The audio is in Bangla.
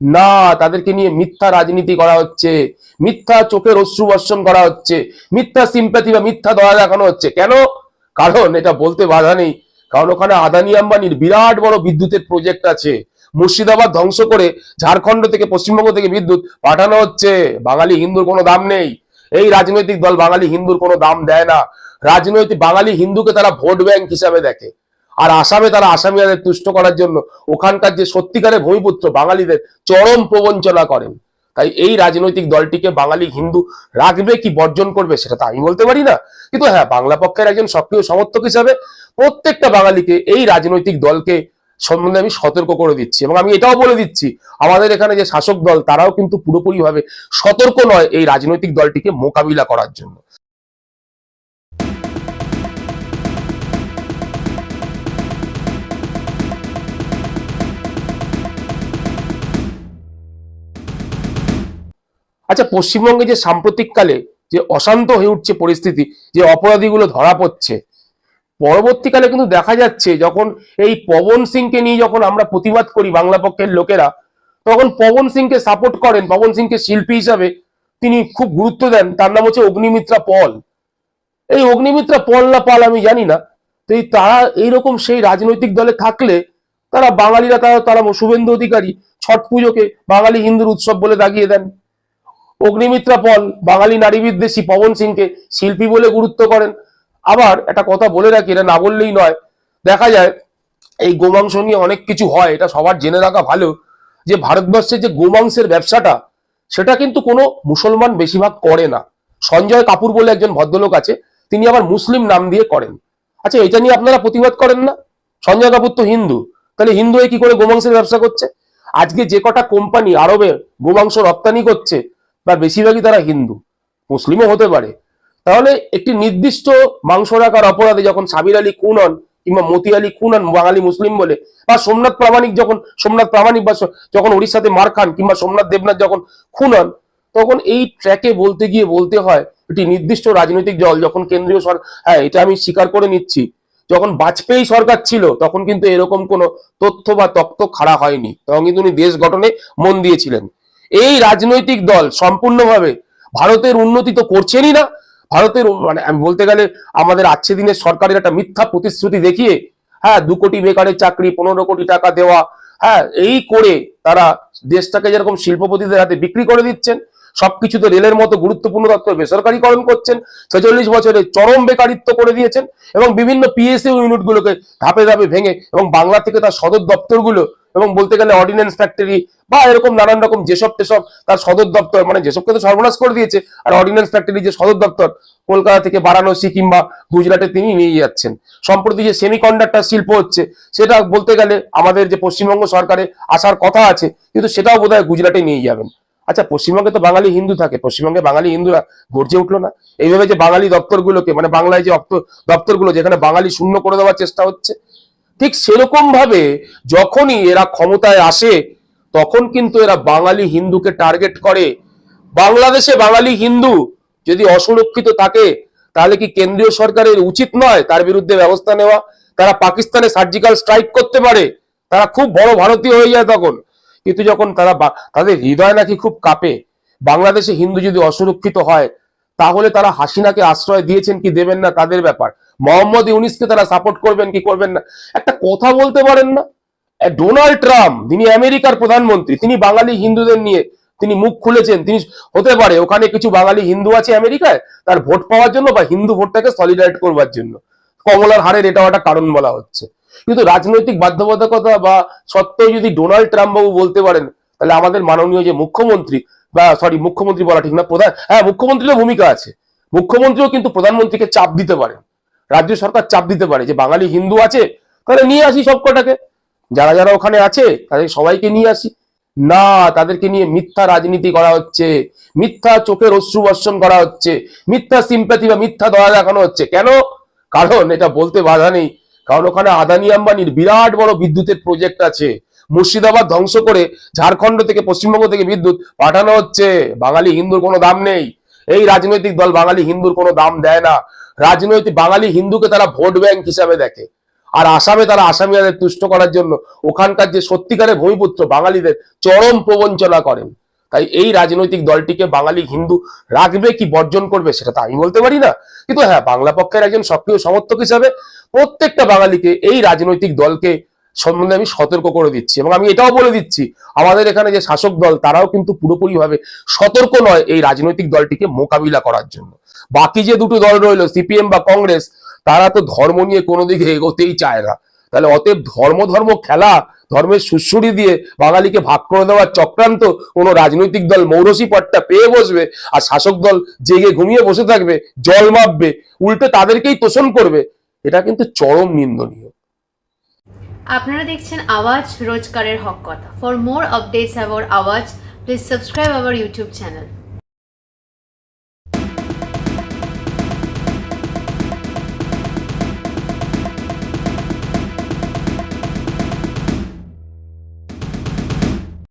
না, তাদেরকে নিয়ে মিথ্যা রাজনীতি করা হচ্ছে, মিথ্যা চোখের অশ্রু বর্ষণ করা হচ্ছে, মিথ্যা সিম্প্যাথি বা মিথ্যা দয়া দেখানো হচ্ছে। কেন? কারণ এটা বলতে বাধা নেই। কারণ ওখানে আদানি আম্বানির বিরাট বড় বিদ্যুতের প্রজেক্ট আছে। মুর্শিদাবাদ ধ্বংস করে ঝাড়খণ্ড থেকে পশ্চিমবঙ্গ থেকে বিদ্যুৎ পাঠানো হচ্ছে। বাঙালি হিন্দুর কোনো দাম নেই। এই রাজনৈতিক দল বাঙালি হিন্দুর কোনো দাম দেয় না। রাজনৈতিক বাঙালি হিন্দুকে তারা ভোট ব্যাংক হিসাবে দেখে। আর আসামে তারা আসামিয়াদের তুষ্ট করার জন্য ওখানকার যে সত্যিকারের ভূমিপুত্র বাঙালিদের চরম প্রবঞ্চনা করেন। তাই এই রাজনৈতিক দলটিকে বাঙালি হিন্দু রাখবে কি বর্জন করবে সেটা তো আমি বলতে পারি না। কিন্তু হ্যাঁ বাংলা পক্ষের একজন সক্রিয় সমর্থক হিসাবে প্রত্যেকটা বাঙালিকে এই রাজনৈতিক দলকে সম্বন্ধে আমি সতর্ক করে দিচ্ছি এবং আমি এটাও বলে দিচ্ছি, আমাদের এখানে যে শাসক দল তারাও কিন্তু পুরোপুরিভাবে সতর্ক নয় এই রাজনৈতিক দলটিকে মোকাবিলা করার জন্য। আচ্ছা পশ্চিমবঙ্গে যে সাম্প্রতিককালে যে অশান্ত হয়ে উঠছে পরিস্থিতি, যে অপরাধীগুলো ধরা পড়ছে, পরবর্তীকালে কিন্তু দেখা যাচ্ছে যখন এই পবন সিংকে নিয়ে যখন আমরা প্রতিবাদ করি বাংলা পক্ষের লোকেরা, তখন পবন সিংকে সাপোর্ট করেন, পবন সিংকে শিল্পী হিসাবে তিনি খুব গুরুত্ব দেন, তার নাম হচ্ছে অগ্নিমিত্রা পল। এই অগ্নিমিত্রা পল না পাল আমি জানি না, তো এই তারা এইরকম সেই রাজনৈতিক দলে থাকলে তারা বাঙালিরা তারা তারা শুভেন্দু অধিকারী, ছট পুজোকে বাঙালি হিন্দুর উৎসব বলে দাগিয়ে দেন। অগ্নিমিত্রা পল, বাঙালি নারী বিদ্বেষী পবন সিংকে শিল্পী বলে গুরুত্ব করেন। আবার একটা কথা বলে রাখি, এটা না বললেই নয়। দেখা যায়, এই গোমাংস নিয়ে অনেক কিছু হয়, এটা সবার জেনে রাখা ভালো। যে ভারতবর্ষের যে গোমাংসের ব্যবসাটা, সেটা কিন্তু কোনো মুসলমান বেশিরভাগ করে না। সঞ্জয় কাপুর বলে একজন ভদ্রলোক আছে, তিনি আবার মুসলিম নাম দিয়ে করেন। আচ্ছা এটা নিয়ে আপনারা প্রতিবাদ করেন না? সঞ্জয় কাপুর তো হিন্দু, তাহলে হিন্দু হয়ে কি করে গোমাংসের ব্যবসা করছে? আজকে যে কটা কোম্পানি আরবে গোমাংস রপ্তানি করছে তার বেশিরভাগই তারা হিন্দু, মুসলিমও হতে পারে। তাহলে একটি নির্দিষ্ট মাংস রাখার অপরাধে যখন সাবির আলী খুন হন কিংবা মতি আলী খুন হন, বাঙালি মুসলিম বলে, বা সোমনাথ প্রামাণিক যখন, সোমনাথ প্রামাণিক বা যখন উড়িষ্যাতে মার খান কিংবা সোমনাথ দেবনাথ যখন খুন হন, তখন এই ট্র্যাকে বলতে গিয়ে বলতে হয়, একটি নির্দিষ্ট রাজনৈতিক দল যখন কেন্দ্রীয় সরকার হ্যাঁ এটা আমি স্বীকার করে নিচ্ছি, যখন বাজপেয়ী সরকার ছিল, তখন কিন্তু এরকম কোনো তথ্য বা তত্ত্ব খাড়া হয়নি। তখন কিন্তু উনি দেশ গঠনে মন দিয়েছিলেন। এই রাজনৈতিক দল সম্পূর্ণভাবে ভারতের উন্নতি তো করছেনই না। ভারতের মানে আমি বলতে গেলে আমাদের আজকে দিনের সরকারের একটা মিথ্যা প্রতিশ্রুতি দেখিয়ে হ্যাঁ দু কোটি বেকারের চাকরি, পনেরো কোটি টাকা দেওয়া হ্যাঁ এই করে তারা দেশটাকে যেরকম শিল্পপতিদের হাতে বিক্রি করে দিচ্ছেন সবকিছুতে রেলের মতো গুরুত্বপূর্ণ দপ্তর বেসরকারীকরণ করছেন, ছেচল্লিশ বছরে চরম বেকারিত্ব করে দিয়েছেন এবং বিভিন্ন পিএসইউ ইউনিটগুলোকে ধাপে ধাপে ভেঙে এবং বাংলা থেকে তার সদর দপ্তরগুলো এবং বলতে গেলে অর্ডিন্যান্স ফ্যাক্টরি বা এরকম নানান রকম যেসব টেসব তার সদর দপ্তর মানে যেসবকে তো সর্বনাশ করে দিয়েছে, আর অর্ডিন্যান্স ফ্যাক্টরি যে সদর দপ্তর, কলকাতা থেকে বারাণসী কিংবা গুজরাটে তিনি নিয়ে যাচ্ছেন। সম্প্রতি যে সেমিকন্ডাক্টর শিল্প হচ্ছে, সেটা বলতে গেলে আমাদের যে পশ্চিমবঙ্গ সরকারে আসার কথা আছে, কিন্তু সেটাও বোধহয় গুজরাটে নিয়ে যাবেন। আচ্ছা পশ্চিমবঙ্গে তো বাঙালি হিন্দু থাকে, পশ্চিমবঙ্গে বাঙালি হিন্দুরা গর্জে উঠল না? এইভাবে যে বাঙালি দপ্তরগুলোকে মানে বাংলায় যে দপ্তরগুলো, যেখানে বাঙালি শূন্য করে দেওয়ার চেষ্টা হচ্ছে, ঠিক সেরকম ভাবে যখনই এরা ক্ষমতায় আসে, তখন কিন্তু এরা বাঙালি হিন্দুকে টার্গেট করে। বাংলাদেশে বাঙালি হিন্দু যদি অসুরক্ষিত থাকে, তাহলে কি কেন্দ্রীয় সরকারের উচিত নয় তার বিরুদ্ধে ব্যবস্থা নেওয়া? তারা পাকিস্তানে সার্জিক্যাল স্ট্রাইক করতে পারে, তারা খুব বড় ভারতীয় হয়ে যায় তখন। কিন্তু যখন তারা তাদের হৃদয় নাকি খুব কাঁপে, বাংলাদেশে হিন্দু যদি অসুরক্ষিত হয়, তাহলে তারা হাসিনাকে আশ্রয় দিয়েছেন কি দেবেন না তাদের ব্যাপার? মোহাম্মদ ইউনিসকে তারা সাপোর্ট করবেন কি করবেন না? একটা কথা বলতে পারেন না? ডোনাল্ড ট্রাম্প, যিনি আমেরিকার প্রধানমন্ত্রী, তিনি বাঙালি হিন্দুদের নিয়ে তিনি মুখ খুলেছেন, তিনি হতে পারে ওখানে কিছু বাঙালি হিন্দু আছে আমেরিকায়, তার ভোট পাওয়ার জন্য বা হিন্দু ভোটটাকে সলিডারেট করবার জন্য। কমলার হারের এটাও একটা কারণ বলা হচ্ছে। কিন্তু রাজনৈতিক বাধ্যবাধকতা বা সত্ত্বেও যদি ডোনাল্ড ট্রাম্প বাবু বলতে পারেন, তাহলে আমাদের মাননীয় যে মুখ্যমন্ত্রী, বা সরি, মুখ্যমন্ত্রী বলা ঠিক না, প্রধান হ্যাঁ মুখ্যমন্ত্রীরও ভূমিকা আছে। মুখ্যমন্ত্রীও কিন্তু প্রধানমন্ত্রীকে চাপ দিতে পারেন রাজ্য সরকার চাপ দিতে পারে যে বাঙালি হিন্দু আছে, তাহলে নিয়ে আসি সব কটাকে যারা যারা ওখানে আছে, তাদের সবাইকে নিয়ে আসি। না, তাদেরকে নিয়ে মিথ্যা রাজনীতি করা হচ্ছে, মিথ্যা চোখের অশ্রু বর্ষণ করা হচ্ছে, মিথ্যা সিম্প্যাথি বা মিথ্যা দয়া দেখানো হচ্ছে। কেন? কারণ এটা বলতে বাধা নেই। কারণ ওখানে আদানি আম্বানির বিরাট বড় বিদ্যুতের প্রজেক্ট আছে। মুর্শিদাবাদ ধ্বংস করে ঝাড়খণ্ড থেকে পশ্চিমবঙ্গ থেকে বিদ্যুৎ পাঠানো হচ্ছে। বাঙালি হিন্দুর কোনো দাম নেই। এই রাজনৈতিক দল বাঙালি হিন্দুর কোনো দাম দেয় না। রাজনৈতিক বাঙালি হিন্দুকে তারা ভোট ব্যাংক হিসাবে দেখে। আর আসামে তারা আসামিয়াদের তুষ্ট করার জন্য ওখানকার যে সত্যিকারের ভূমিপুত্র বাঙালিদের চরম প্রবঞ্চনা করেন। তাই এই রাজনৈতিক দলটিকে বাঙালি হিন্দু রাখবে কি বর্জন করবে সেটা তো আমি বলতে পারি না। কিন্তু হ্যাঁ বাংলা পক্ষের একজন সক্রিয় সমর্থক হিসাবে প্রত্যেকটা বাঙালিকে এই রাজনৈতিক দলকে সম্বন্ধে আমি সতর্ক করে দিচ্ছি এবং আমি এটাও বলে দিচ্ছি, আমাদের এখানে যে শাসক দল তারাও কিন্তু পুরোপুরিভাবে সতর্ক নয় এই রাজনৈতিক দলটিকে মোকাবিলা করার জন্য। বাকি যে দুটো দল রইল, সিপিএম বা কংগ্রেস, তারা তো ধর্ম নিয়ে কোনো দিকে এগোতেই চায় না। তাহলে অতএব ধর্ম ধর্ম খেলা, ধর্মের সুশ্রুড়ি দিয়ে বাঙালিকে ভাগ করে দেওয়ার চক্রান্ত কোনো রাজনৈতিক দল মৌরসী পটটা পেয়ে বসবে আর শাসক দল জেগে ঘুমিয়ে বসে থাকবে, জল মাপবে, উল্টে তাদেরকেই তোষণ করবে এটা কিন্তু চরম নিন্দনীয়। আপনারা দেখছেন আওয়াজ রোজকারের হক কথা। ফর মোর আপডেটস অ্যাবাউট আওয়াজ please subscribe our YouTube channel